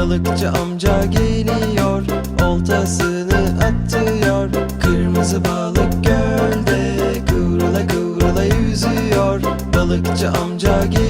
Balıkçı amca geliyor Oltasını atıyor. Kırmızı balık gölde Kıvrıla kıvrıla yüzüyor. Balıkçı amca geliyor.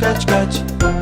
kaç kaç kaç.